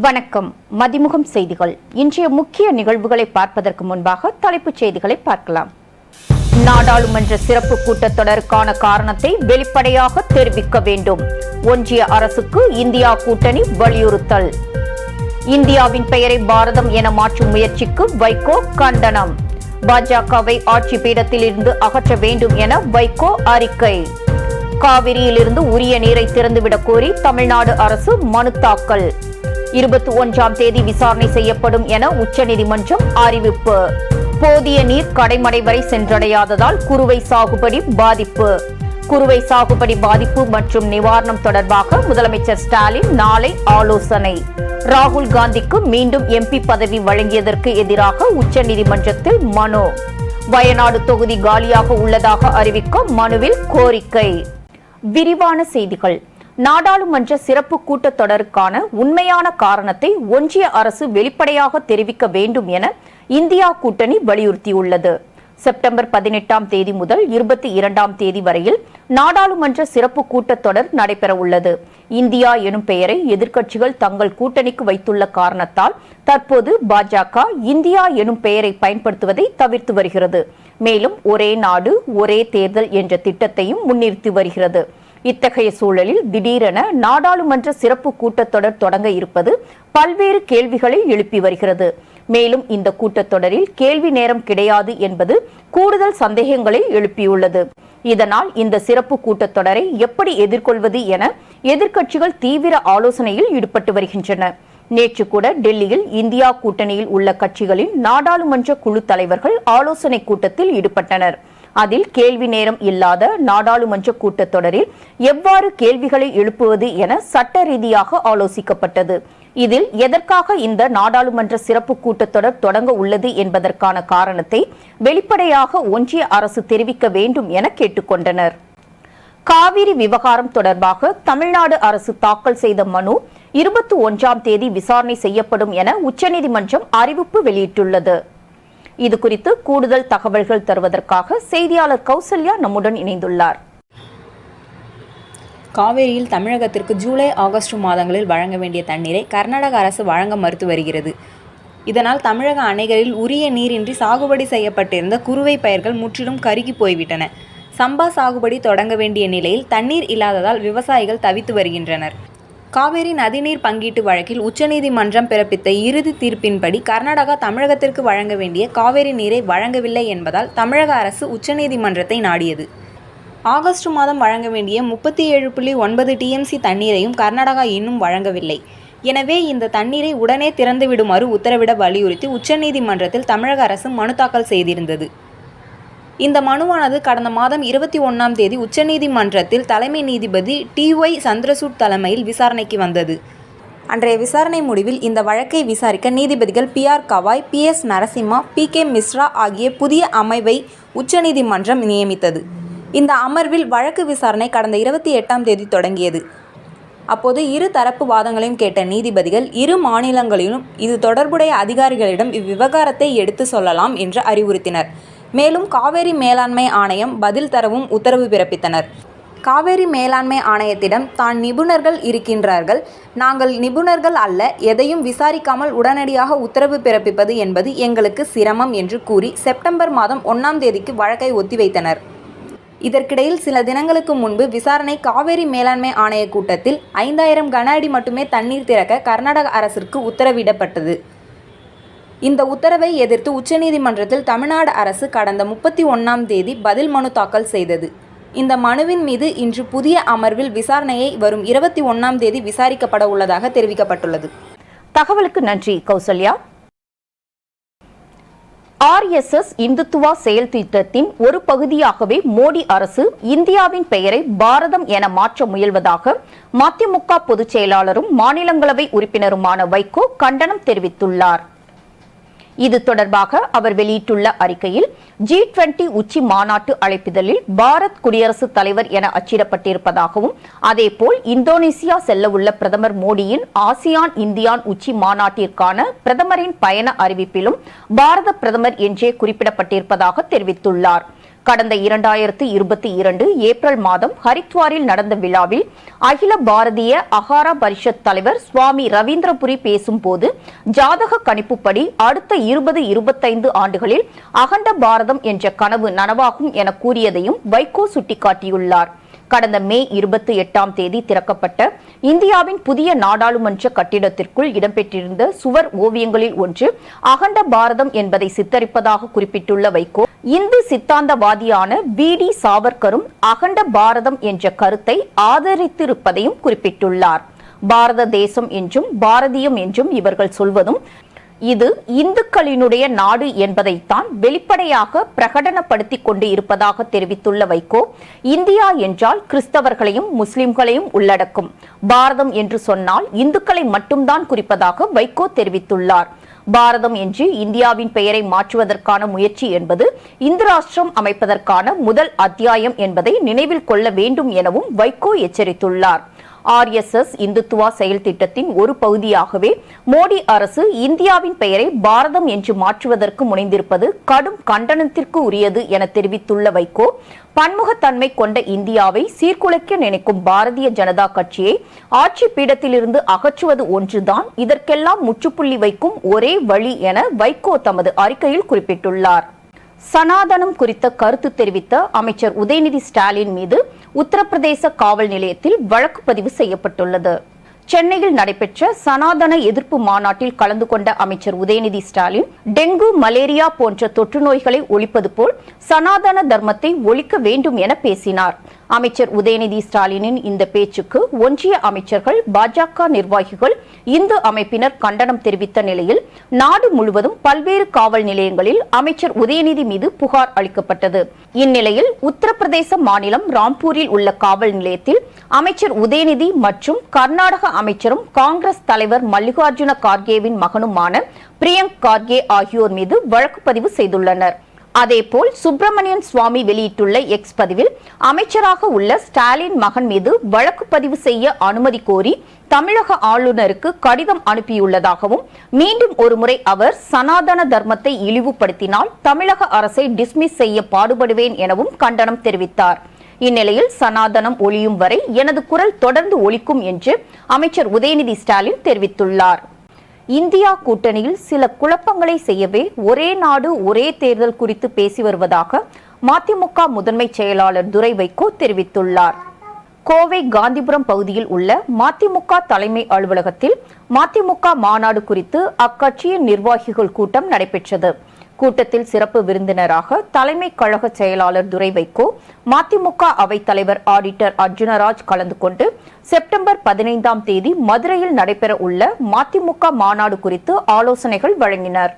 வணக்கம். மதிமுகம் செய்திகள். இன்றைய முக்கிய நிகழ்வுகளை பார்ப்பதற்கு முன்பாக தலைப்புச் செய்திகளை பார்க்கலாம். நாடாளுமன்ற சிறப்பு கூட்டத்தொடருக்கான காரணத்தை வெளிப்படையாக தெரிவிக்க வேண்டும். ஒன்றிய அரசுக்கு இந்தியா கூட்டணி வலியுறுத்தல். இந்தியாவின் பெயரை பாரதம் என மாற்றும் முயற்சிக்கு வைகோ கண்டனம். பாஜகவை ஆட்சி பீடத்தில் இருந்து அகற்ற வேண்டும் என வைகோ அறிக்கை. காவிரியிலிருந்து உரிய நீரை திறந்துவிடக் கோரி தமிழ்நாடு அரசு மனு தாக்கல். இருபத்தி ஒன்றாம் தேதி விசாரணை செய்யப்படும் என உச்சநீதிமன்றம் அறிவிப்பு. போதிய நீர் கடைமடை வரை சென்றடையாததால் குறுவை சாகுபடி பாதிப்பு. குறுவை சாகுபடி பாதிப்பு மற்றும் நிவாரணம் தொடர்பாக முதலமைச்சர் ஸ்டாலின் நாளை ஆலோசனை. ராகுல் காந்திக்கு மீண்டும் எம்பி பதவி வழங்கியதற்கு எதிராக உச்சநீதிமன்றத்தில் மனு. வயநாடு தொகுதி காலியாக உள்ளதாக அறிவிக்க மனுவில் கோரிக்கை. விரிவான செய்திகள். நாடாளுமன்ற சிறப்பு கூட்டத்தொடருக்கான உண்மையான காரணத்தை ஒன்றிய அரசு வெளிப்படையாக தெரிவிக்க வேண்டும் என இந்தியா கூட்டணி வலியுறுத்தியுள்ளது. செப்டம்பர் பதினெட்டாம் தேதி முதல் இருபத்தி இரண்டாம் தேதி வரையில் நாடாளுமன்ற சிறப்பு கூட்டத்தொடர் நடைபெறவுள்ளது. இந்தியா எனும் பெயரை எதிர்க்கட்சிகள் தங்கள் கூட்டணிக்கு வைத்துள்ள காரணத்தால் தற்போது பாஜக இந்தியா எனும் பெயரை பயன்படுத்துவதை தவிர்த்து வருகிறது. மேலும் ஒரே நாடு ஒரே தேர்தல் என்ற திட்டத்தையும் முன்னிறுத்தி வருகிறது. இத்தகைய சூழலில் திடீரென நாடாளுமன்ற சிறப்பு கூட்டத்தொடர் தொடங்க இருப்பது பல்வேறு கேள்விகளை எழுப்பி வருகிறது. மேலும் இந்த கூட்டத்தொடரில் கேள்வி நேரம் கிடையாது என்பது கூடுதல் சந்தேகங்களை எழுப்பியுள்ளது. இதனால் இந்த சிறப்பு கூட்டத்தொடரை எப்படி எதிர்கொள்வது என எதிர்க்கட்சிகள் தீவிர ஆலோசனையில் ஈடுபட்டு வருகின்றன. நேற்று கூட டெல்லியில் இந்தியா கூட்டணியில் உள்ள கட்சிகளின் நாடாளுமன்ற குழு தலைவர்கள் ஆலோசனை கூட்டத்தில் ஈடுபட்டனர். அதில் கேள்வி நேரம் இல்லாத நாடாளுமன்ற கூட்டத்தொடரில் எவ்வாறு கேள்விகளை எழுப்புவது என சட்ட ரீதியாக ஆலோசிக்கப்பட்டது. இதில் எதற்காக இந்த நாடாளுமன்ற சிறப்பு கூட்டத்தொடர் தொடங்க உள்ளது என்பதற்கான காரணத்தை வெளிப்படையாக ஒன்றிய அரசு தெரிவிக்க வேண்டும் என கேட்டுக்கொண்டனர். காவிரி விவகாரம் தொடர்பாக தமிழ்நாடு அரசு தாக்கல் செய்த மனு இருபத்தி ஒன்றாம் தேதி விசாரணை செய்யப்படும் என உச்சநீதிமன்றம் அறிவிப்பு வெளியிட்டுள்ளது. இது குறித்து கூடுதல் தகவல்கள் தருவதற்காக செய்தியாளர் கௌசல்யா நம்முடன் இணைந்துள்ளார். காவேரியில் தமிழகத்திற்கு ஜூலை ஆகஸ்ட் மாதங்களில் வழங்க வேண்டிய தண்ணீரை கர்நாடக அரசு வழங்க மறுத்து வருகிறது. இதனால் தமிழக அணைகளில் உரிய நீரின்றி சாகுபடி செய்யப்பட்டிருந்த குறுவை பயிர்கள் முற்றிலும் கருகி போய்விட்டன. சம்பா சாகுபடி தொடங்க வேண்டிய நிலையில் தண்ணீர் இல்லாததால் விவசாயிகள் தவித்து வருகின்றனர். காவேரி நதிநீர் பங்கீட்டு வழக்கில் உச்சநீதிமன்றம் பிறப்பித்த இறுதி தீர்ப்பின்படி கர்நாடகா தமிழகத்திற்கு வழங்க வேண்டிய காவேரி நீரை வழங்கவில்லை என்பதால் தமிழக அரசு உச்சநீதிமன்றத்தை நாடியது. ஆகஸ்ட் மாதம் வழங்க வேண்டிய முப்பத்தி ஏழு புள்ளி ஒன்பது டிஎம்சி தண்ணீரையும் கர்நாடகா இன்னும் வழங்கவில்லை. எனவே இந்த தண்ணீரை உடனே திறந்துவிடுமாறு உத்தரவிட வலியுறுத்தி உச்சநீதிமன்றத்தில் தமிழக அரசு மனு தாக்கல் செய்திருந்தது. இந்த மனுவானது கடந்த மாதம் இருபத்தி ஒன்றாம் தேதி உச்சநீதிமன்றத்தில் தலைமை நீதிபதி டி ஒய் சந்திரசூட் தலைமையில் விசாரணைக்கு வந்தது. அன்றைய விசாரணை முடிவில் இந்த வழக்கை விசாரிக்க நீதிபதிகள் B R Gavai P S Narasimha P K Mishra ஆகிய புதிய அமைவை உச்சநீதிமன்றம் நியமித்தது. இந்த அமர்வில் வழக்கு விசாரணை கடந்த இருபத்தி எட்டாம் தேதி தொடங்கியது. அப்போது இரு தரப்பு வாதங்களையும் கேட்ட நீதிபதிகள் இரு மாநிலங்களிலும் இது தொடர்புடைய அதிகாரிகளிடம் இவ்விவகாரத்தை எடுத்து சொல்லலாம் என்று அறிவுறுத்தினர். மேலும் காவேரி மேலாண்மை ஆணையம் பதில் தரவும் உத்தரவு பிறப்பித்தனர். காவேரி மேலாண்மை ஆணையத்திடம் தான் நிபுணர்கள் இருக்கின்றார்கள். நாங்கள் நிபுணர்கள் அல்ல எதையும் விசாரிக்காமல் உடனடியாக உத்தரவு பிறப்பிப்பது என்பது எங்களுக்கு சிரமம் என்று கூறி செப்டம்பர் மாதம் ஒன்றாம் தேதிக்கு வழக்கை ஒத்திவைத்தனர். இதற்கிடையில் சில தினங்களுக்கு முன்பு விசாரணை காவேரி மேலாண்மை ஆணைய கூட்டத்தில் ஐந்தாயிரம் கன அடி மட்டுமே தண்ணீர் திறக்க கர்நாடக அரசிற்கு உத்தரவிடப்பட்டது. இந்த உத்தரவை எதிர்த்து உச்சநீதிமன்றத்தில் தமிழ்நாடு அரசு கடந்த முப்பத்தி ஒன்றாம் தேதி பதில் மனு தாக்கல் செய்தது. இந்த மனுவின் மீது இன்று புதிய அமர்வில் விசாரணையை வரும் இருபத்தி ஒன்றாம் தேதி விசாரிக்கப்பட உள்ளதாக தெரிவிக்கப்பட்டுள்ளது. தகவலுக்கு நன்றி கௌசல்யா. ஆர்எஸ்எஸ் இந்துத்துவா செயல் திட்டத்தின் ஒரு பகுதியாகவே மோடி அரசு இந்தியாவின் பெயரை பாரதம் என மாற்ற முயல்வதாக மதிமுக பொதுச் செயலாளரும் மாநிலங்களவை உறுப்பினருமான வைகோ கண்டனம் தெரிவித்துள்ளார். இது தொடர்பாக அவர் வெளியிட்டுள்ள அறிக்கையில் ஜி டுவெண்டி உச்சி மாநாட்டு அழைப்பிதழில் பாரத் குடியரசுத் தலைவர் என அச்சிடப்பட்டிருப்பதாகவும் அதேபோல் இந்தோனேசியா செல்லவுள்ள பிரதமர் மோடியின் ஆசியான் இந்தியான் உச்சி மாநாட்டிற்கான பிரதமரின் பயண அறிவிப்பிலும் பாரத பிரதமர் என்றே குறிப்பிடப்பட்டிருப்பதாக தெரிவித்துள்ளார். கடந்த இரண்டாயிரத்து இருபத்தி இரண்டு ஏப்ரல் மாதம் ஹரித்வாரில் நடந்த விழாவில் அகில பாரதிய அகாரா பரிஷத் தலைவர் சுவாமி ரவீந்திரபுரி பேசும்போது ஜாதக கணிப்புப்படி அடுத்த இருபது இருபத்தைந்து ஆண்டுகளில் அகண்ட பாரதம் என்ற கனவு நனவாகும் என கூறியதையும் வைகோ சுட்டிக்காட்டியுள்ளார். கடந்த மே இருபத்தி எட்டாம் தேதி திறக்கப்பட்ட இந்தியாவின் புதிய நாடாளுமன்ற கட்டிடத்திற்குள் இடம்பெற்றிருந்த சுவர் ஓவியங்களில் ஒன்று அகண்ட பாரதம் என்பதை சித்தரிப்பதாக குறிப்பிட்டுள்ள வைகோ இந்து சித்தாந்தவாதியான வி டி சாவர்கரும் அகண்ட பாரதம் என்ற கருத்தை ஆதரித்திருப்பதையும் குறிப்பிட்டுள்ளார். பாரத தேசம் என்றும் பாரதியம் என்றும் இவர்கள் சொல்வதும் இது இந்துக்களினுடைய நாடு என்பதைத்தான் வெளிப்படையாக பிரகடனப்படுத்திக் கொண்டு இருப்பதாக தெரிவித்துள்ள வைகோ இந்தியா என்றால் கிறிஸ்தவர்களையும் முஸ்லிம்களையும் உள்ளடக்கும். பாரதம் என்று சொன்னால் இந்துக்களை மட்டும்தான் குறிப்பதாக வைகோ தெரிவித்துள்ளார். பாரதம் என்று இந்தியாவின் பெயரை மாற்றுவதற்கான முயற்சி என்பது இந்து ராஷ்டிரம் அமைப்பதற்கான முதல் அத்தியாயம் என்பதை நினைவில் கொள்ள வேண்டும் எனவும் வைகோ எச்சரித்துள்ளார். ஆர்எஸ்எஸ் இந்துத்துவா செயல் திட்டத்தின் ஒரு பகுதியாகவே மோடி அரசு இந்தியாவின் பெயரை பாரதம் என்று மாற்றுவதற்கு முனைந்திருப்பது கடும் கண்டனத்திற்கு உரியது என தெரிவித்துள்ள வைகோ பன்முகத்தன்மை கொண்ட இந்தியாவை சீர்குலைக்க நினைக்கும் பாரதிய ஜனதா கட்சியை ஆட்சி பீடத்திலிருந்து அகற்றுவது ஒன்றுதான் இதற்கெல்லாம் முற்றுப்புள்ளி வைக்கும் ஒரே வழி என வைகோ தமது அறிக்கையில் குறிப்பிட்டுள்ளார். சனாதனம் குறித்த கருத்து தெரிவித்த அமைச்சர் உதயநிதி ஸ்டாலின் மீது உத்தரப்பிரதேச காவல் நிலையத்தில் வழக்கு பதிவு செய்யப்பட்டுள்ளது. சென்னையில் நடைபெற்ற சனாதன எதிர்ப்பு மாநாட்டில் கலந்து கொண்ட அமைச்சர் உதயநிதி ஸ்டாலின் டெங்கு மலேரியா போன்ற தொற்று நோய்களை ஒழிப்பது போல் சனாதன தர்மத்தை ஒழிக்க வேண்டும் என பேசினார். அமைச்சர் உதயநிதி ஸ்டாலினின் இந்த பேச்சுக்கு ஒன்றிய அமைச்சர்கள் பாஜக நிர்வாகிகள் இந்து அமைப்பினர் கண்டனம் தெரிவித்த நிலையில் நாடு முழுவதும் பல்வேறு காவல் நிலையங்களில் அமைச்சர் உதயநிதி மீது புகார் அளிக்கப்பட்டது. இந்நிலையில் உத்தரப்பிரதேச மாநிலம் ராம்பூரில் உள்ள காவல் நிலையத்தில் அமைச்சர் உதயநிதி மற்றும் கர்நாடக அமைச்சரும் காங்கிரஸ் தலைவர் மல்லிகார்ஜுன கார்கேவின் மகனுமான பிரியங்க் கார்கே ஆகியோர் மீது வழக்கு பதிவு செய்துள்ளனர். அதேபோல் சுப்பிரமணியன் சுவாமி வெளியிட்டுள்ள எக்ஸ் பதிவில் அமைச்சராக உள்ள ஸ்டாலின் மகன் மீது வழக்கு பதிவு செய்ய அனுமதி கோரி தமிழக ஆளுநருக்கு கடிதம் அனுப்பியுள்ளதாகவும் மீண்டும் ஒருமுறை அவர் சனாதன தர்மத்தை இழிவுபடுத்தினால் தமிழக அரசை டிஸ்மிஸ் செய்ய பாடுபடுவேன் எனவும் கண்டனம் தெரிவித்தார். இந்நிலையில் சனாதனம் ஒழியும் வரை எனது குரல் தொடர்ந்து ஒழிக்கும் என்று அமைச்சர் உதயநிதி ஸ்டாலின் தெரிவித்துள்ளார். இந்தியா கூட்டணியில் சில குழப்பங்களை செய்யவே ஒரே நாடு ஒரே தேர்தல் குறித்து பேசி வருவதாக மதிமுக முதன்மை செயலாளர் துரை வைகோ தெரிவித்துள்ளார். கோவை காந்திபுரம் பகுதியில் உள்ள மதிமுக தலைமை அலுவலகத்தில் மதிமுக மாநாடு குறித்து அக்கட்சியின் நிர்வாகிகள் கூட்டம் நடைபெற்றது. கூட்டத்தில் சிறப்பு விருந்தினராக தலைமை கழக செயலாளர் துரை வைகோ மதிமுக அவைத்தலைவர் ஆடிட்டர் அர்ஜுனராஜ் கலந்து கொண்டு செப்டம்பர் பதினைந்தாம் தேதி மதுரையில் நடைபெற உள்ள மதிமுக மாநாடு குறித்து ஆலோசனைகள் வழங்கினர்.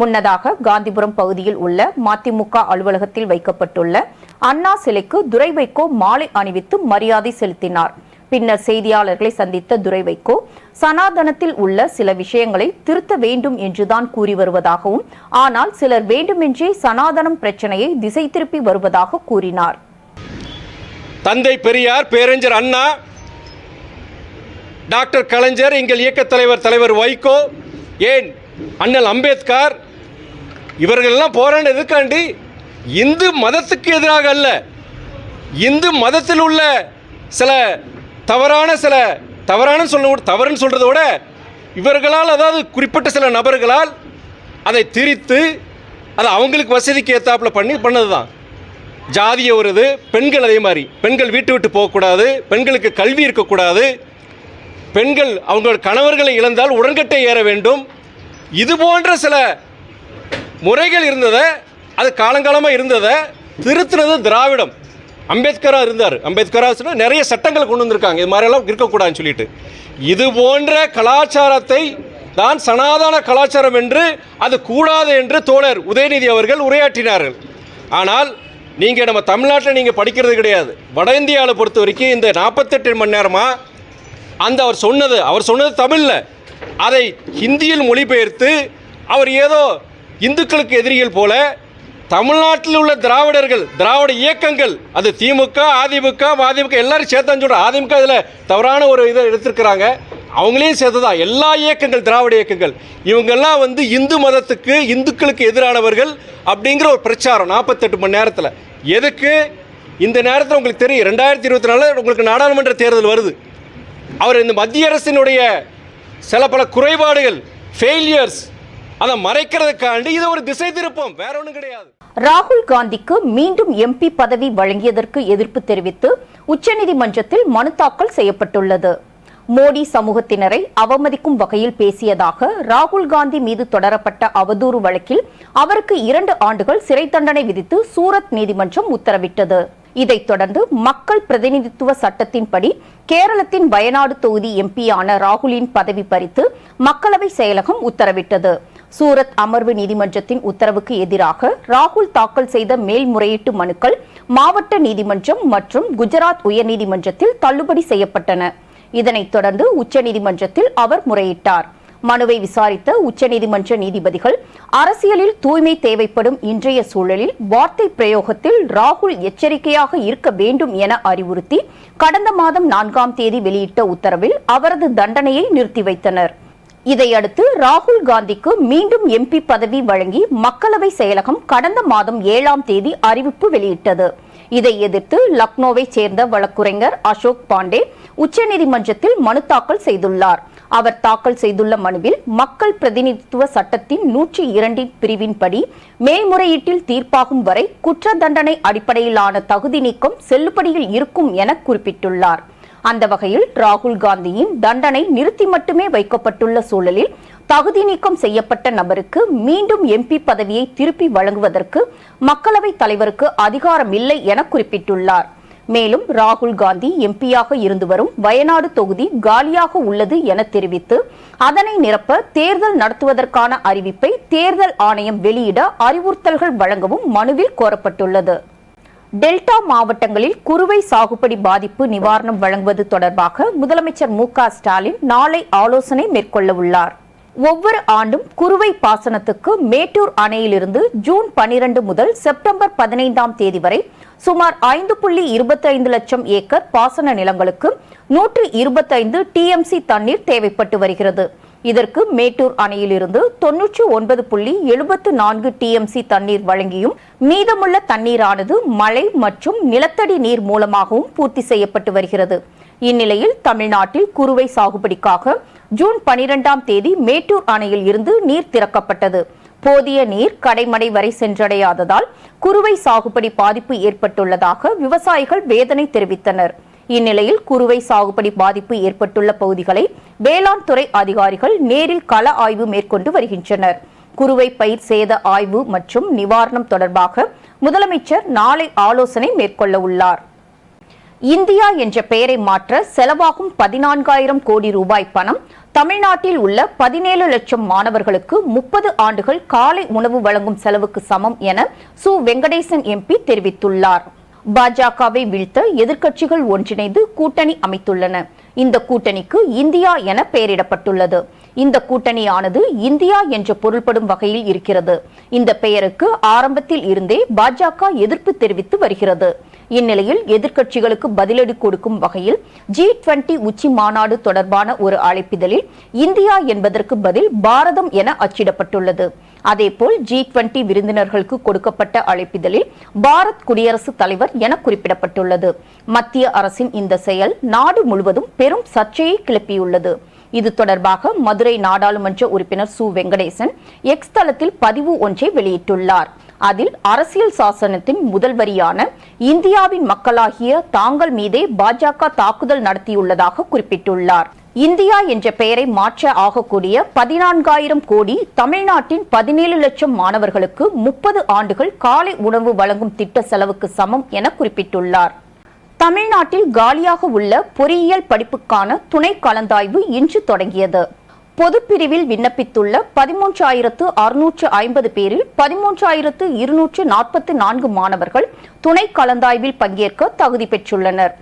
முன்னதாக காந்திபுரம் பகுதியில் உள்ள மதிமுக அலுவலகத்தில் வைக்கப்பட்டுள்ள அண்ணா சிலைக்கு துரை வைகோ மாலை அணிவித்து மரியாதை செலுத்தினார். பின்னர் செய்தியாளர்களை சந்தித்த துரை வைகோ சனாதனத்தில் உள்ள சில விஷயங்களை திருத்த வேண்டும் என்றுதான் கூறி வருவதாகவும் ஆனால் சிலர் வேண்டுமென்றே சனாதனம் பிரச்சனையை திசை திருப்பி வருவதாக கூறினார். தந்தை பெரியார் பேரறிஞர் அண்ணா டாக்டர் கலைஞர் எங்கள் இயக்க தலைவர் தலைவர் வைகோ ஏன் அண்ணல் அம்பேத்கர் இவர்களெல்லாம் போராட எதுக்காண்டி? இந்து மதத்துக்கு எதிராக அல்ல. இந்து மதத்தில் உள்ள சில தவறான சில தவறான சொல்ல தவறுன்னு சொல்கிறத விட இவர்களால் அதாவது குறிப்பிட்ட சில நபர்களால் அதை திரித்து அதை அவங்களுக்கு வசதிக்கு ஏற்றாப்புல பண்ணி பண்ணது தான் ஒரு வருது பெண்கள் அதே மாதிரி. பெண்கள் வீட்டு விட்டு போகக்கூடாது பெண்களுக்கு கல்வி இருக்கக்கூடாது. பெண்கள் அவங்களோட கணவர்களை இழந்தால் உடன்கட்டை ஏற வேண்டும். இது போன்ற சில முறைகள் இருந்ததை அது காலங்காலமாக இருந்ததை திருத்தினது திராவிடம். அம்பேத்கராக இருந்தார். அம்பேத்கராக சொன்னா நிறைய சட்டங்களை கொண்டு வந்திருக்காங்க. இது மாதிரியெல்லாம் இருக்கக்கூடாதுன்னு சொல்லிட்டு. இது போன்ற கலாச்சாரத்தை தான் சனாதன கலாச்சாரம் என்று அது கூடாது என்று தோழர் உதயநிதி அவர்கள் உரையாற்றினார்கள். ஆனால் நீங்கள் நம்ம தமிழ்நாட்டில் நீங்கள் படிக்கிறது கிடையாது. வட இந்தியாவில் பொறுத்த வரைக்கும் இந்த நாற்பத்தெட்டு மணி நேரமாக அந்த அவர் சொன்னது அவர் சொன்னது தமிழில். அதை ஹிந்தியில் மொழிபெயர்த்து அவர் ஏதோ இந்துக்களுக்கு எதிரிகள் போல தமிழ்நாட்டில் உள்ள திராவிடர்கள் திராவிட இயக்கங்கள் அது திமுக அதிமுக மதிமுக எல்லாரும் சேர்த்தான்னு சொல்கிறேன் அதிமுக இதில் தவறான ஒரு இதை எடுத்திருக்கிறாங்க. அவங்களையும் சேர்த்து தான் எல்லா இயக்கங்கள் திராவிட இயக்கங்கள். இவங்கெல்லாம் வந்து இந்து மதத்துக்கு இந்துக்களுக்கு எதிரானவர்கள் அப்படிங்கிற ஒரு பிரச்சாரம் நாற்பத்தெட்டு மணி நேரத்தில். எதுக்கு? இந்த நேரத்தில் உங்களுக்கு தெரியும் ரெண்டாயிரத்தி இருபத்தி நாலில் உங்களுக்கு நாடாளுமன்ற தேர்தல் வருது. அவர் இந்த மத்திய அரசினுடைய சில பல குறைபாடுகள் ஃபெயிலியர்ஸ் அதை மறைக்கிறதுக்காண்டி இது ஒரு திசை திருப்பம். வேற ஒன்றும் கிடையாது. ராகுல் காந்திக்கு மீண்டும் எம்பி பதவி வழங்கியதற்கு எதிர்ப்பு தெரிவித்து உச்சநீதிமன்றத்தில் மனு தாக்கல் செய்யப்பட்டுள்ளது. மோடி சமூகத்தினரை அவமதிக்கும் வகையில் பேசியதாக ராகுல் காந்தி மீது தொடரப்பட்ட அவதூறு வழக்கில் அவருக்கு இரண்டு ஆண்டுகள் சிறை தண்டனை விதித்து சூரத் நீதிமன்றம் உத்தரவிட்டது. இதைத் தொடர்ந்து மக்கள் பிரதிநிதித்துவ சட்டத்தின்படி கேரளத்தின் வயநாடு தொகுதி எம்பியான ராகுலின் பதவி பறித்து மக்களவை செயலகம் உத்தரவிட்டது. சூரத் அமர்வு நீதிமன்றத்தின் உத்தரவுக்கு எதிராக ராகுல் தாக்கல் செய்த மேல்முறையீட்டு மனுக்கள் மாவட்ட நீதிமன்றம் மற்றும் குஜராத் உயர்நீதிமன்றத்தில் தள்ளுபடி செய்யப்பட்டன. இதனைத் தொடர்ந்து உச்சநீதிமன்றத்தில் அவர் முறையிட்டார். மனுவை விசாரித்த உச்சநீதிமன்ற நீதிபதிகள் அரசியலில் தூய்மை தேவைப்படும் இன்றைய சூழலில் வார்த்தை பிரயோகத்தில் ராகுல் எச்சரிக்கையாக இருக்க வேண்டும் என அறிவுறுத்தி கடந்த மாதம் நான்காம் தேதி வெளியிட்ட உத்தரவில் அவரது தண்டனையை நிறுத்தி வைத்தனர். இதையடுத்து ராகுல் காந்திக்கு மீண்டும் எம்பி பதவி வழங்கி மக்களவை செயலகம் கடந்த மாதம் ஏழாம் தேதி அறிவிப்பு வெளியிட்டது. இதை எதிர்த்து லக்னோவைச் சேர்ந்த வழக்குரைஞர் அசோக் பாண்டே உச்சநீதிமன்றத்தில் மனு தாக்கல் செய்துள்ளார். அவர் தாக்கல் செய்துள்ள மனுவில் மக்கள் பிரதிநிதித்துவ சட்டத்தின் நூற்றி இரண்டின் பிரிவின்படி மேல்முறையீட்டில் தீர்ப்பாகும் வரை குற்ற தண்டனை அடிப்படையிலான தகுதி நீக்கம் செல்லுபடியில் இருக்கும் என குறிப்பிட்டுள்ளார். அந்த வகையில் ராகுல் காந்தியின் தண்டனை நிறுத்தி மட்டுமே வைக்கப்பட்டுள்ள சூழலில் தகுதி நீக்கம் செய்யப்பட்ட நபருக்கு மீண்டும் எம்பி பதவியை திருப்பி வழங்குவதற்கு மக்களவைத் தலைவருக்கு அதிகாரம் இல்லை என குறிப்பிட்டுள்ளார். மேலும் ராகுல் காந்தி எம்பியாக இருந்து வரும் வயநாடு தொகுதி காலியாக உள்ளது என தெரிவித்து அதனை நிரப்ப தேர்தல் நடத்துவதற்கான அறிவிப்பை தேர்தல் ஆணையம் வெளியிட அறிவுறுத்தல்கள் வழங்கவும் மனுவில் கோரப்பட்டுள்ளது. டெல்டா மாவட்டங்களில் குறுவை சாகுபடி பாதிப்பு நிவாரணம் வழங்குவது தொடர்பாக முதலமைச்சர் மு ஸ்டாலின் நாளை ஆலோசனை மேற்கொள்ள உள்ளார். ஒவ்வொரு ஆண்டும் குறுவை பாசனத்துக்கு மேட்டூர் அணையிலிருந்து ஜூன் பனிரெண்டு முதல் செப்டம்பர் பதினைந்தாம் தேதி வரை சுமார் ஐந்து புள்ளி இருபத்தைந்து லட்சம் ஏக்கர் பாசன நிலங்களுக்கு நூற்று இருபத்தைந்து டிஎம்சி தண்ணீர் தேவைப்பட்டு வருகிறது. இதற்கு மேட்டூர் அணையிலிருந்து தொன்னூற்றி ஒன்பது புள்ளி எழுபத்து நான்கு டிஎம்சி தண்ணீர் வழங்கியும் மீதமுள்ள தண்ணீரானது மழை மற்றும் நிலத்தடி நீர் மூலமாகவும் பூர்த்தி செய்யப்பட்டு வருகிறது. இந்நிலையில் தமிழ்நாட்டில் குறுவை சாகுபடிக்காக ஜூன் பனிரெண்டாம் தேதி மேட்டூர் அணையில் இருந்து நீர் திறக்கப்பட்டது. போதிய நீர் கடைமடை வரை சென்றடையாததால் குறுவை சாகுபடி பாதிப்பு ஏற்பட்டுள்ளதாக விவசாயிகள் வேதனை தெரிவித்தனர். இந்நிலையில் குறுவை சாகுபடி பாதிப்பு ஏற்பட்டுள்ள பகுதிகளை வேளாண் துறை அதிகாரிகள் நேரில் கள ஆய்வு மேற்கொண்டு வருகின்றனர். குறுவை பயிர் சேத ஆய்வு மற்றும் நிவாரணம் தொடர்பாக முதலமைச்சர் நாளை ஆலோசனை மேற்கொள்ள உள்ளார். இந்தியா என்ற பெயரை மாற்ற செலவாகும் பதினான்காயிரம் கோடி ரூபாய் பணம் தமிழ்நாட்டில் உள்ள பதினேழு லட்சம் மாணவர்களுக்கு முப்பது ஆண்டுகள் காலை உணவு வழங்கும் செலவுக்கு சமம் என சு. வெங்கடேசன் எம்பி தெரிவித்துள்ளார். பாஜகவை வீழ்த்த எதிர்க்கட்சிகள் ஒன்றிணைந்து கூட்டணி அமைத்துள்ளன. இந்த கூட்டணிக்கு இந்தியா என பெயரிடப்பட்டுள்ளது. இந்த கூட்டணியானது இந்தியா என்று பொருள்படும் வகையில் இருக்கிறது. இந்த பெயருக்கு ஆரம்பத்தில் இருந்தே பாஜக எதிர்ப்பு தெரிவித்து வருகிறது. இந்நிலையில் எதிர்க்கட்சிகளுக்கு பதிலடி கொடுக்கும் வகையில் ஜி டுவெண்டி உச்சி மாநாடு தொடர்பான ஒரு அழைப்பிதழில் இந்தியா என்பதற்கு பதில் பாரதம் என அச்சிடப்பட்டுள்ளது. அதேபோல் ஜி டுவெண்டி விருந்தினர்களுக்கு கொடுக்கப்பட்ட அழைப்பிதழில் பாரத் குடியரசுத் தலைவர் என குறிப்பிடப்பட்டுள்ளது. மத்திய அரசின் இந்த செயல் நாடு முழுவதும் பெரும் சர்ச்சையை கிளப்பியுள்ளது. இது தொடர்பாக மதுரை நாடாளுமன்ற உறுப்பினர் சு. வெங்கடேசன் எக்ஸ் தளத்தில் பதிவு ஒன்றை வெளியிட்டுள்ளார். அதில் அரசியல் சாசனத்தின் முதல் வரியான இந்தியாவின் மக்களாகிய தாங்கள் மீதே பாஜக தாக்குதல் நடத்தியுள்ளதாக குறிப்பிட்டுள்ளார். இந்தியா என்ற பெயரை மாற்ற ஆகக்கூடிய பதினான்காயிரம் கோடி தமிழ்நாட்டின் பதினேழு லட்சம் மாணவர்களுக்கு முப்பது ஆண்டுகள் காலை உணவு வழங்கும் திட்ட செலவுக்கு சமம் என குறிப்பிட்டுள்ளார். தமிழ்நாட்டில் காலியாக உள்ள பொறியியல் படிப்புக்கான துணை கலந்தாய்வு இன்று தொடங்கியது. பொதுப்பிரிவில் விண்ணப்பித்துள்ள பதிமூன்றாயிரத்து அறுநூற்று ஐம்பது பேரில் பதிமூன்றாயிரத்து இருநூற்று நாற்பத்தி நான்கு மாணவர்கள் துணை கலந்தாய்வில் பங்கேற்க தகுதி பெற்றுள்ளனர்.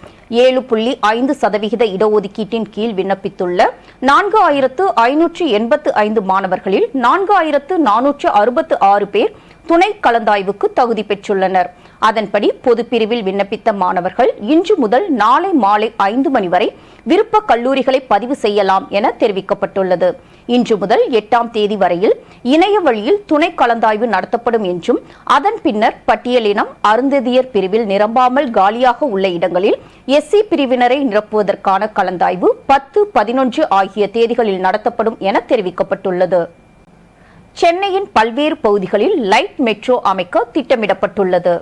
ஏழு புள்ளி ஐந்து சதவிகித இடஒதுக்கீட்டின் கீழ் விண்ணப்பித்துள்ள நான்கு ஆயிரத்து ஐநூற்று எண்பத்து ஐந்து மாணவர்களில் நான்கு ஆயிரத்து நானூற்று அறுபத்து ஆறு பேர் துணை கலந்தாய்வுக்கு தகுதி பெற்றுள்ளனர். அதன்படி பொதுப்பிரிவில் விண்ணப்பித்த மாணவர்கள் இன்று முதல் நாளை மாலை ஐந்து மணி வரை விருப்ப கல்லூரிகளை பதிவு செய்யலாம் என தெரிவிக்கப்பட்டுள்ளது. இன்று முதல் எட்டாம் தேதி வரையில் இணைய வழியில் துணை கலந்தாய்வு நடத்தப்படும் என்றும் அதன் பின்னர் பட்டியலினம் அருந்ததியர் பிரிவில் நிரம்பாமல் காலியாக உள்ள இடங்களில் எஸ்சி பிரிவினரை நிரப்புவதற்கான கலந்தாய்வு பத்து பதினொன்று ஆகிய தேதிகளில் நடத்தப்படும் என தெரிவிக்கப்பட்டுள்ளது. சென்னையின் பல்வேறு பகுதிகளில் லைட் மெட்ரோ அமைக்க திட்டமிடப்பட்டுள்ளது.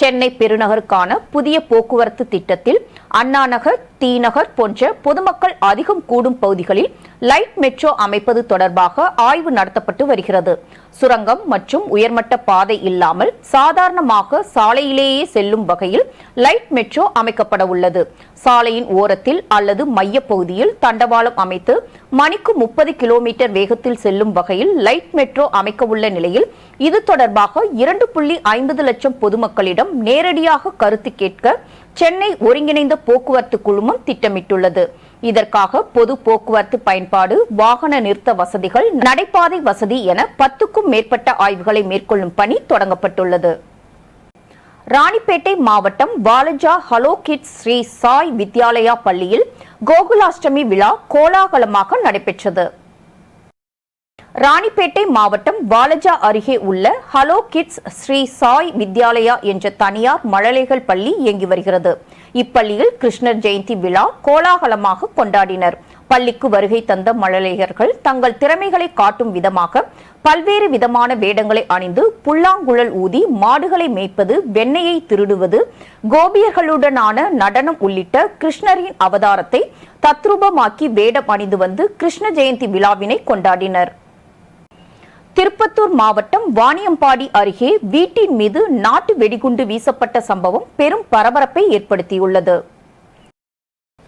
சென்னை பெருநகருக்கான புதிய போக்குவரத்து திட்டத்தில் அண்ணாநகர் தீநகர் போன்ற பொதுமக்கள் அதிகம் கூடும் பகுதிகளில் லைட் மெட்ரோ அமைப்பது தொடர்பாக ஆய்வு நடத்தப்பட்டு வருகிறது. சுரங்கம் மற்றும் உயர்மட்ட பாதை இல்லாமல் சாதாரணமாக சாலையிலேயே செல்லும் வகையில் லைட் மெட்ரோ அமைக்கப்பட உள்ளது. சாலையின் ஓரத்தில் அல்லது மையப்பகுதியில் தண்டவாளம் அமைத்து மணிக்கு முப்பது கிலோமீட்டர் வேகத்தில் செல்லும் வகையில் லைட் மெட்ரோ அமைக்க உள்ள நிலையில் இது தொடர்பாக இரண்டு புள்ளி ஐம்பது லட்சம் பொதுமக்களிடம் நேரடியாக கருத்து கேட்க சென்னை ஒருங்கிணைந்த போக்குவரத்து குழுமம் திட்டமிட்டுள்ளது. இதற்காக பொது போக்குவரத்து பயன்பாடு வாகன நிறுத்த வசதிகள் நடைபாதை வசதி என பத்துக்கும் மேற்பட்ட ஆய்வுகளை மேற்கொள்ளும் பணி தொடங்கப்பட்டுள்ளது. ராணிப்பேட்டை மாவட்டம் வாலஜா ஹலோ கிட்ஸ் ஸ்ரீ சாய் வித்யாலயா பள்ளியில் கோகுலாஷ்டமி விழா கோலாகலமாக நடைபெற்றது. ராணிப்பேட்டை மாவட்டம் வாலஜா அருகே உள்ள ஹலோ கிட்ஸ் ஸ்ரீ சாய் வித்யாலயா என்ற தனியார் மழலைகள் பள்ளி இயங்கி வருகிறது. இப்பள்ளியில் கிருஷ்ணர் ஜெயந்தி விழா கோலாகலமாக கொண்டாடினர். பள்ளிக்கு வருகை தந்த மழலையர்கள் தங்கள் திறமைகளை காட்டும் விதமாக பல்வேறு விதமான வேடங்களை அணிந்து புல்லாங்குழல் ஊதி மாடுகளை மேய்ப்பது வெண்ணெயை திருடுவது கோபியர்களுடனான நடனம் உள்ளிட்ட கிருஷ்ணரின் அவதாரத்தை தத்ரூபமாக்கி வேடம் அணிந்து வந்து கிருஷ்ண ஜெயந்தி விழாவினை கொண்டாடினர். திருப்பத்தூர் மாவட்டம் வாணியம்பாடி அருகே வீட்டின் மீது நாட்டு வெடிகுண்டு வீசப்பட்ட சம்பவம் பெரும் பரபரப்பை ஏற்படுத்தியுள்ளது.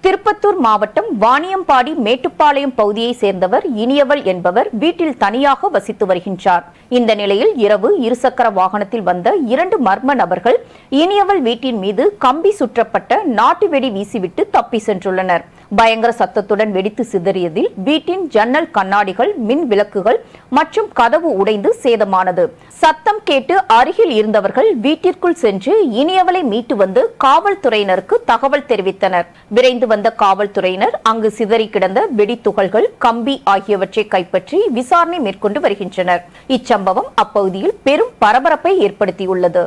திருப்பத்தூர் மாவட்டம் வாணியம்பாடி மேட்டுப்பாளையம் பகுதியை சேர்ந்தவர் இனியவள் என்பவர் வீட்டில் தனியாக வசித்து வருகின்றார். இந்த நிலையில் இரவு இருசக்கர வாகனத்தில் வந்த இரண்டு மர்ம நபர்கள் இனியவள் வீட்டின் மீது கம்பி சுற்றப்பட்ட நாட்டு வெடி வீசிவிட்டு தப்பி சென்றுள்ளனர். பயங்கர சத்தத்துடன் வெடித்து சிதறியதில் வீட்டின் ஜன்னல் கண்ணாடிகள் மின் விளக்குகள் மற்றும் கதவு உடைந்து சேதமானது. சத்தம் கேட்டு அருகில் இருந்தவர்கள் வீட்டிற்குள் சென்று இனியவளை மீட்டு வந்து காவல்துறையினருக்கு தகவல் தெரிவித்தனர். விரைந்து வந்த காவல்துறையினர் அங்கு சிதறி கிடந்த வெடித்துகள்கள் கம்பி ஆகியவற்றை கைப்பற்றி விசாரணை மேற்கொண்டு வருகின்றனர். இச்சம்பவம் அப்பகுதியில் பெரும் பரபரப்பை ஏற்படுத்தியுள்ளது.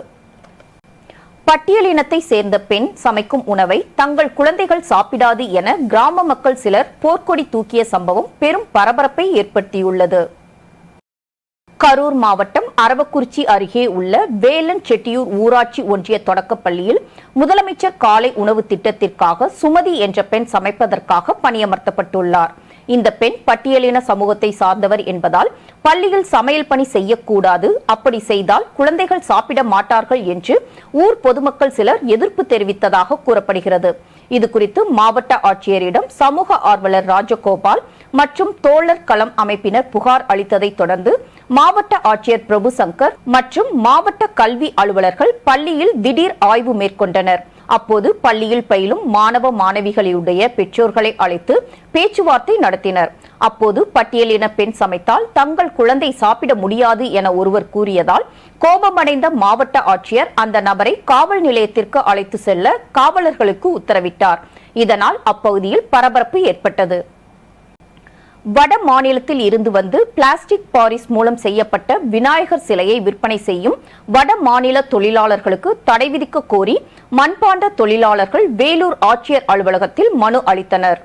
பட்டியலினத்தை சேர்ந்த பெண் சமைக்கும் உணவை தங்கள் குழந்தைகள் சாப்பிடாது என கிராம மக்கள் சிலர் போர்க்கொடி தூக்கிய சம்பவம் பெரும் பரபரப்பை ஏற்படுத்தியுள்ளது. கரூர் மாவட்டம் அரவக்குறிச்சி அருகே உள்ள வேலன் செட்டியூர் ஊராட்சி ஒன்றிய தொடக்கப்பள்ளியில் முதலமைச்சர் காலை உணவு திட்டத்திற்காக சுமதி என்ற பெண் சமைப்பதற்காக பணியமர்த்தப்பட்டுள்ளார். இந்த பெண் பட்டியலின சமூகத்தை சார்ந்தவர் என்பதால் பள்ளியில் சமையல் பணி செய்யக்கூடாது. அப்படி செய்தால் குழந்தைகள் சாப்பிட மாட்டார்கள் என்று ஊர் பொதுமக்கள் சிலர் எதிர்ப்பு தெரிவித்ததாக கூறப்படுகிறது. இது குறித்து மாவட்ட ஆட்சியரிடம் சமூக ஆர்வலர் ராஜகோபால் மற்றும் தோழர் களம் அமைப்பினர் புகார் அளித்ததைத் தொடர்ந்து மாவட்ட ஆட்சியர் பிரபு சங்கர் மற்றும் மாவட்ட கல்வி அலுவலர்கள் பள்ளியில் திடீர் ஆய்வு மேற்கொண்டனர். அப்போது பள்ளியில் பயிலும் மாணவ மாணவிகளுடைய பெற்றோர்களை அழைத்து பேச்சுவார்த்தை நடத்தினர். அப்போது பட்டியலின பெண் சமைத்தால் தங்கள் குழந்தை சாப்பிட முடியாது என ஒருவர் கூறியதால் கோபமடைந்த மாவட்ட ஆட்சியர் அந்த நபரை காவல் நிலையத்திற்கு அழைத்து செல்ல காவலர்களுக்கு உத்தரவிட்டார். இதனால் அப்பகுதியில் பரபரப்பு ஏற்பட்டது. வட மாநிலத்தில் இருந்து வந்து பிளாஸ்டிக் பாரிஸ் மூலம் செய்யப்பட்ட விநாயகர் சிலையை விற்பனை செய்யும் வட மாநில தொழிலாளர்களுக்கு தடை விதிக்க கோரி மண்பாண்ட தொழிலாளர்கள் வேலூர் ஆட்சியர் அலுவலகத்தில் மனு அளித்தனர்.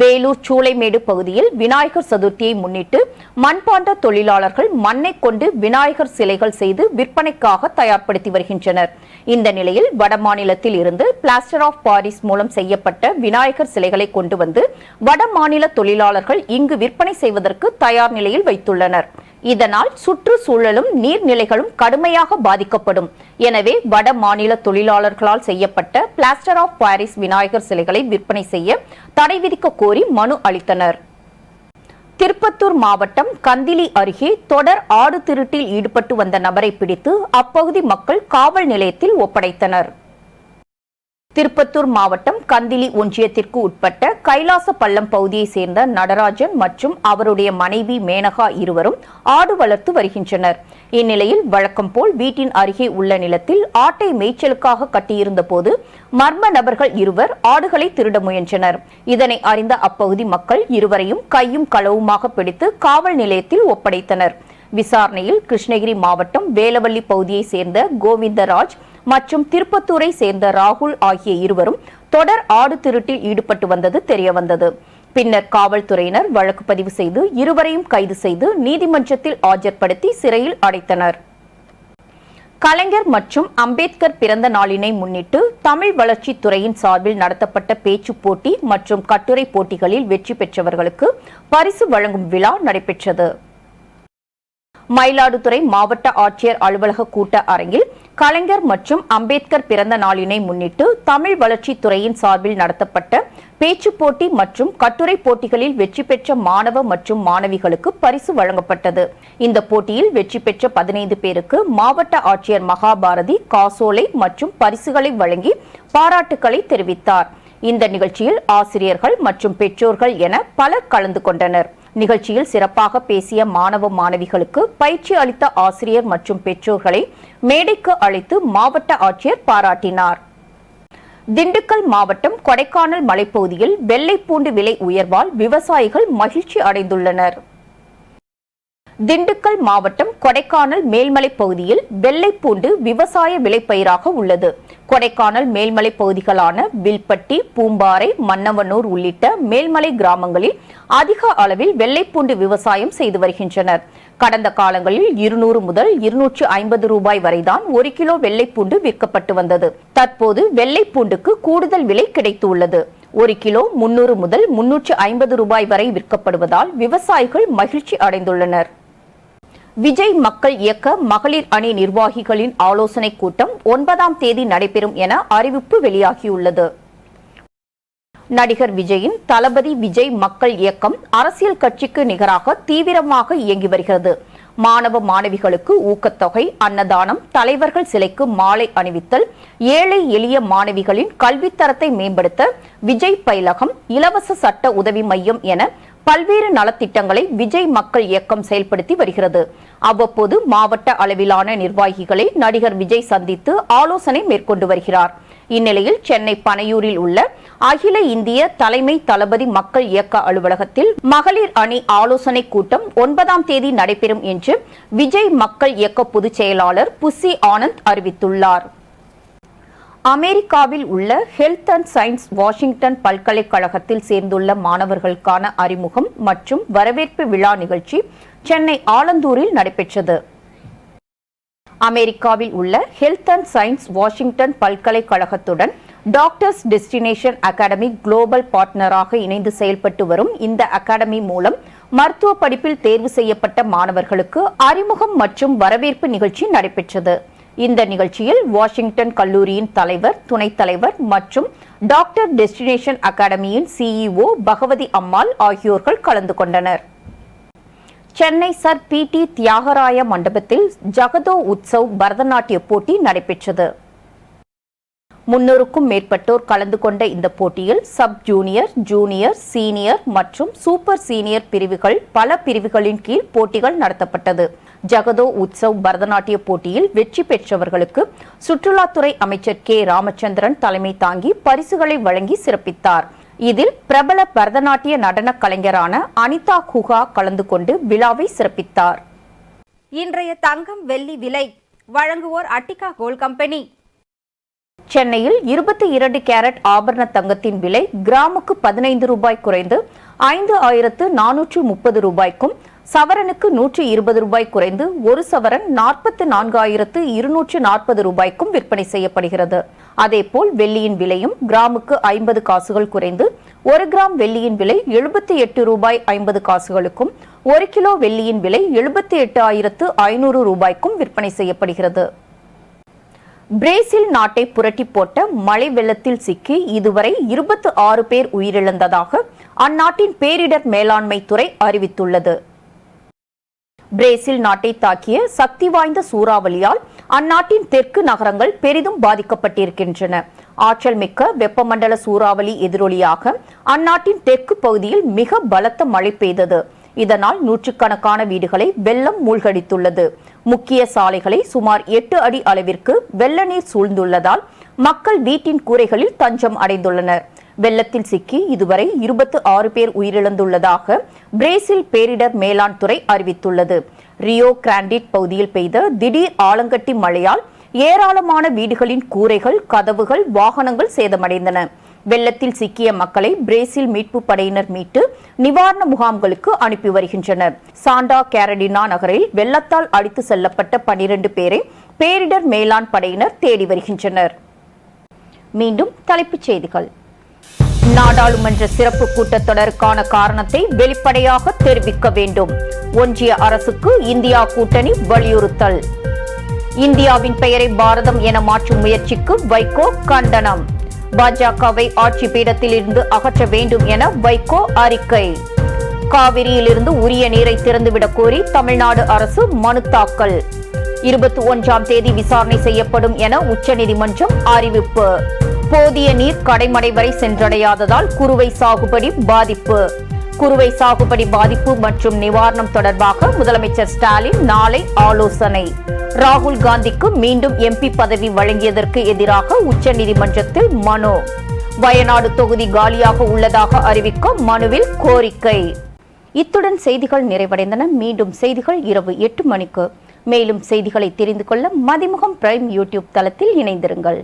வேலூர் சூளைமேடு பகுதியில் விநாயகர் சதுர்த்தியை முன்னிட்டு மண்பாண்ட தொழிலாளர்கள் மண்ணை கொண்டு விநாயகர் சிலைகள் செய்து விற்பனைக்காக தயார்படுத்தி வருகின்றனர். இந்த நிலையில் வடமாநிலத்தில் இருந்து பிளாஸ்டர் ஆஃப் பாரிஸ் மூலம் செய்யப்பட்ட விநாயகர் சிலைகளை கொண்டு வந்து வடமாநில தொழிலாளர்கள் இங்கு விற்பனை செய்வதற்கு தயார் நிலையில் வைத்துள்ளனர். இதனால் சுற்றுச்சூழலும் நீர்நிலைகளும் கடுமையாக பாதிக்கப்படும். எனவே வட மாநில தொழிலாளர்களால் செய்யப்பட்ட பிளாஸ்டர் ஆஃப் பாரிஸ் விநாயகர் சிலைகளை விற்பனை செய்ய தடை விதிக்க கோரி மனு அளித்தனர். திருப்பத்தூர் மாவட்டம் கந்திலி அருகே தொடர் ஆடு திருட்டில் ஈடுபட்டு வந்த நபரை பிடித்து அப்பகுதி மக்கள் காவல் நிலையத்தில் ஒப்படைத்தனர். திருப்பத்தூர் மாவட்டம் கந்திலி ஒன்றியத்திற்கு உட்பட்ட கைலாச பள்ளம் பகுதியைச் சேர்ந்த நடராஜன் மற்றும் அவருடைய மனைவி மேனகா இருவரும் ஆடு வளர்த்து வருகின்றனர். இந்நிலையில் வழக்கம் போல் வீட்டின் அருகே உள்ள நிலத்தில் ஆட்டை மேய்ச்சலுக்காக கட்டியிருந்த போது மர்ம நபர்கள் இருவர் ஆடுகளை திருட முயன்றனர். இதனை அறிந்த அப்பகுதி மக்கள் இருவரையும் கையும் களவுமாக பிடித்து காவல் நிலையத்தில் ஒப்படைத்தனர். விசாரணையில் கிருஷ்ணகிரி மாவட்டம் வேலவள்ளி பகுதியைச் சேர்ந்த கோவிந்தராஜ் மற்றும் திருப்பத்தூரை சேர்ந்த ராகுல் ஆகிய இருவரும் தொடர் ஆடு திருட்டில் ஈடுபட்டு வந்தது தெரியவந்தது. பின்னர் காவல்துறையினர் வழக்கு பதிவு செய்து இருவரையும் கைது செய்து நீதிமன்றத்தில் ஆஜர்படுத்தி சிறையில் அடைத்தனர். கலைஞர் மற்றும் அம்பேத்கர் பிறந்த நாளினை முன்னிட்டு தமிழ் வளர்ச்சித் துறையின் சார்பில் நடத்தப்பட்ட பேச்சுப் போட்டி மற்றும் கட்டுரை போட்டிகளில் வெற்றி பெற்றவர்களுக்கு பரிசு வழங்கும் விழா நடைபெற்றது. மயிலாடுதுறை மாவட்ட ஆட்சியர் அலுவலக கூட்ட அரங்கில் கலைஞர் மற்றும் அம்பேத்கர் பிறந்த நாளினை முன்னிட்டு தமிழ் வளர்ச்சித் துறையின் சார்பில் நடத்தப்பட்ட பேச்சு போட்டி மற்றும் கட்டுரை போட்டிகளில் வெற்றி பெற்ற மாணவ மற்றும் மாணவிகளுக்கு பரிசு வழங்கப்பட்டது. இந்த போட்டியில் வெற்றி பெற்ற பதினைந்து பேருக்கு மாவட்ட ஆட்சியர் மகாபாரதி காசோலை மற்றும் பரிசுகளை வழங்கி பாராட்டுக்களை தெரிவித்தார். இந்த நிகழ்ச்சியில் ஆசிரியர்கள் மற்றும் பெற்றோர்கள் என பலர் கலந்து கொண்டனர். நிகழ்ச்சியில் சிறப்பாக பேசிய மாணவ மாணவிகளுக்கு பயிற்சி அளித்த ஆசிரியர் மற்றும் பெற்றோர்களை மேடைக்கு அழைத்து மாவட்ட ஆட்சியர் பாராட்டினார். திண்டுக்கல் மாவட்டம் கொடைக்கானல் மலைப்பகுதியில் வெள்ளைப்பூண்டு விலை உயர்வால் விவசாயிகள் மகிழ்ச்சி அடைந்துள்ளனர். திண்டுக்கல் மாவட்டம் கொடைக்கானல் மேல்மலை பகுதியில் வெள்ளைப்பூண்டு விவசாய விளைப்பயிராக உள்ளது. கொடைக்கானல் மேல்மலை பகுதிகளான வில்பட்டி பூம்பாறை மன்னவனூர் உள்ளிட்ட மேல்மலை கிராமங்களில் அதிக அளவில் வெள்ளைப்பூண்டு விவசாயம் செய்து வருகின்றனர். கடந்த காலங்களில் இருநூறு முதல் இருநூற்று ஐம்பது ரூபாய் வரைதான் ஒரு கிலோ வெள்ளைப்பூண்டு விற்கப்பட்டு வந்தது. தற்போது வெள்ளைப்பூண்டுக்கு கூடுதல் விலை கிடைத்துள்ளது. ஒரு கிலோ முன்னூறு முதல் முன்னூற்று ஐம்பது ரூபாய் வரை விற்கப்படுவதால் விவசாயிகள் மகிழ்ச்சி அடைந்துள்ளனர். விஜய் மக்கள் இயக்க மகளிர் அணி நிர்வாகிகளின் ஆலோசனைக் கூட்டம் ஒன்பதாம் தேதி நடைபெறும் என அறிவிப்பு வெளியாகியுள்ளது. நடிகர் விஜயின் தளபதி விஜய் மக்கள் இயக்கம் அரசியல் கட்சிக்கு நிகராக தீவிரமாக இயங்கி வருகிறது. மாணவ மாணவிகளுக்கு ஊக்கத்தொகை அன்னதானம் தலைவர்கள் சிலைக்கு மாலை அணிவித்தல் ஏழை எளிய மாணவிகளின் கல்வித்தரத்தை மேம்படுத்த விஜய் பயிலகம் இலவச சட்ட உதவி மையம் என பல்வேறு நலத்திட்டங்களை விஜய் மக்கள் இயக்கம் செயல்படுத்தி வருகிறது. அவ்வப்போது மாவட்ட அளவிலான நிர்வாகிகளை நடிகர் விஜய் சந்தித்து ஆலோசனை மேற்கொண்டு வருகிறார். இந்நிலையில் சென்னை பனையூரில் உள்ள அகில இந்திய தலைமை தளபதி மக்கள் இயக்க அலுவலகத்தில் மகளிர் அணி ஆலோசனை கூட்டம் ஒன்பதாம் தேதி நடைபெறும் என்று விஜய் மக்கள் இயக்க பொதுச் செயலாளர் புசி ஆனந்த் அறிவித்துள்ளார். அமெரிக்காவில் உள்ள ஹெல்த் அண்ட் சயின்ஸ் வாஷிங்டன் பல்கலைக்கழகத்தில் சேர்ந்துள்ள மாணவர்களுக்கான அறிமுகம் மற்றும் வரவேற்பு விழா நிகழ்ச்சி சென்னை ஆலந்தூரில் நடைபெற்றது. அமெரிக்காவில் உள்ள ஹெல்த் அண்ட் சயின்ஸ் வாஷிங்டன் பல்கலைக்கழகத்துடன் டாக்டர்ஸ் டெஸ்டினேஷன் அகாடமி குளோபல் பார்ட்னராக இணைந்து செயல்பட்டு வரும் இந்த அகாடமி மூலம் மருத்துவ படிப்பில் தேர்வு செய்யப்பட்ட மாணவர்களுக்கு அறிமுகம் மற்றும் வரவேற்பு நிகழ்ச்சி நடைபெற்றது. இந்த நிகழ்ச்சியில் வாஷிங்டன் கல்லூரியின் தலைவர் துணைத் தலைவர் மற்றும் டாக்டர் டெஸ்டினேஷன் அகாடமியின் சிஇஓ பகவதி அம்மாள் ஆகியோர்கள் கலந்து கொண்டனர். Chennai sir P T Thyagaraya மண்டபத்தில் ஜகதோ உத்சவ் பரதநாட்டிய போட்டி நடைபெற்றது. முன்னூறுக்கும் மேற்பட்டோர் கலந்து கொண்ட இந்த போட்டியில் சப் ஜூனியர் ஜூனியர் சீனியர் மற்றும் சூப்பர் சீனியர் பிரிவுகள் பல பிரிவுகளின் கீழ் போட்டிகள் நடத்தப்பட்டது. ஜகதோ உத்சவ் பரதநாட்டிய போட்டியில் வெற்றி பெற்றவர்களுக்கு சுற்றுலாத்துறை அமைச்சர் கே. ராமச்சந்திரன் தலைமை தாங்கி பரிசுகளை வழங்கி சிறப்பித்தார். இதில் பிரபல பரதநாட்டிய நடன கலைஞரான அனிதா குஹா கலந்து கொண்டு விழாவை சிறப்பித்தார். இன்றைய தங்கம் வெள்ளி விலை வழங்குவோர் அட்டிகா கோல் கம்பெனி. சென்னையில் இருபத்தி இரண்டு கேரட் ஆபரண தங்கத்தின் விலை கிராமுக்கு பதினைந்து ரூபாய் குறைந்து ஐந்து ஆயிரத்து நானூற்று முப்பது ரூபாய்க்கும் சவரனுக்கு நூற்றி இருபது ரூபாய் குறைந்து ஒரு சவரன் நாற்பத்து நான்காயிரத்து இருநூற்று நாற்பது ரூபாய்க்கும் விற்பனை செய்யப்படுகிறது. அதேபோல் வெள்ளியின் விலையும் கிராமுக்கு ஐம்பது காசுகள் குறைந்து ஒரு கிராம் வெள்ளியின் விலை எழுபத்தி எட்டு ரூபாய் ஐம்பது காசுகளுக்கும் ஒரு கிலோ வெள்ளியின் விலை எழுபத்தி எட்டு ஆயிரத்து ஐநூறு ரூபாய்க்கும் விற்பனை செய்யப்படுகிறது. பிரேசில் நாட்டை புரட்டி போட்ட மழை வெள்ளத்தில் சிக்கி இதுவரை இருபத்தி ஆறு பேர் உயிரிழந்ததாக அந்நாட்டின் பேரிடர் மேலாண்மை துறை அறிவித்துள்ளது. பிரேசில் நாட்டை தாக்கிய சக்தி வாய்ந்த சூறாவளியால் அந்நாட்டின் தெற்கு நகரங்கள் பெரிதும் பாதிக்கப்பட்டிருக்கின்றன. ஆற்றல் மிக்க வெப்பமண்டல சூறாவளி எதிரொலியாக அந்நாட்டின் தெற்கு பகுதியில் மிக பலத்த மழை பெய்தது. இதனால் நூற்றுக்கணக்கான வீடுகளை வெள்ளம் மூழ்கடித்துள்ளது. முக்கிய சாலைகளை சுமார் எட்டு அடி அளவிற்கு வெள்ள நீர் சூழ்ந்துள்ளதால் மக்கள் வீட்டின் கூரைகளில் தஞ்சம் அடைந்துள்ளனர். வெள்ளத்தில் சிக்கி இதுவரை இருபத்து ஆறு பேர் உயிரிழந்துள்ளதாக பிரேசில் பேரிடர் மேலாண் துறை அறிவித்துள்ளது. ரியோ கிராண்டிட் பகுதியில் பெய்த திடீர் ஆலங்கட்டி மழையால் ஏராளமான வீடுகளின் கூரைகள் கதவுகள் வாகனங்கள் சேதமடைந்தன. வெள்ளத்தில் சிக்கிய மக்களை பிரேசில் மீட்பு படையினர் மீட்டு நிவாரண முகாம்களுக்கு அனுப்பி வருகின்றனர். சாண்டா கேரடினா நகரில் வெள்ளத்தால் அடித்து செல்லப்பட்ட பனிரெண்டு பேரை பேரிடர் மேலாண் படையினர் தேடி வருகின்றனர். மீண்டும் தலைப்புச் செய்திகள். நாடாளுமன்ற சிறப்பு கூட்டத்தொடருக்கான காரணத்தை வெளிப்படையாக தெரிவிக்க வேண்டும். ஒன்றிய அரசுக்கு இந்தியா கூட்டணி வலியுறுத்தல். இந்தியாவின் பெயரை பாரதம் என மாற்றும் முயற்சிக்கு வைகோ கண்டனம். பாஜகவை ஆட்சி பீடத்தில் இருந்து அகற்ற வேண்டும் என வைகோ அறிக்கை. காவிரியிலிருந்து உரிய நீரை திறந்துவிடக் கோரி தமிழ்நாடு அரசு மனு தாக்கல். இருபத்தி ஒன்றாம் தேதி விசாரணை செய்யப்படும் என உச்சநீதிமன்றம் அறிவிப்பு. போதிய நீர் கடைமடை வரை சென்றடையாததால் குறுவை சாகுபடி பாதிப்பு. குறுவை சாகுபடி பாதிப்பு மற்றும் நிவாரணம் தொடர்பாக முதலமைச்சர் ஸ்டாலின் நாளை ஆலோசனை. ராகுல் காந்திக்கு மீண்டும் எம்பி பதவி வழங்கியதற்கு எதிராக உச்சநீதிமன்றத்தில் மனு. வயநாடு தொகுதி காலியாக உள்ளதாக அறிவிக்க மனுவில் கோரிக்கை. இத்துடன் செய்திகள் நிறைவடைந்தன. மீண்டும் செய்திகள் இரவு எட்டு மணிக்கு. மேலும் செய்திகளை தெரிந்து கொள்ள மதிமுகம் பிரைம் யூடியூப் தளத்தில் இணைந்திருங்கள்.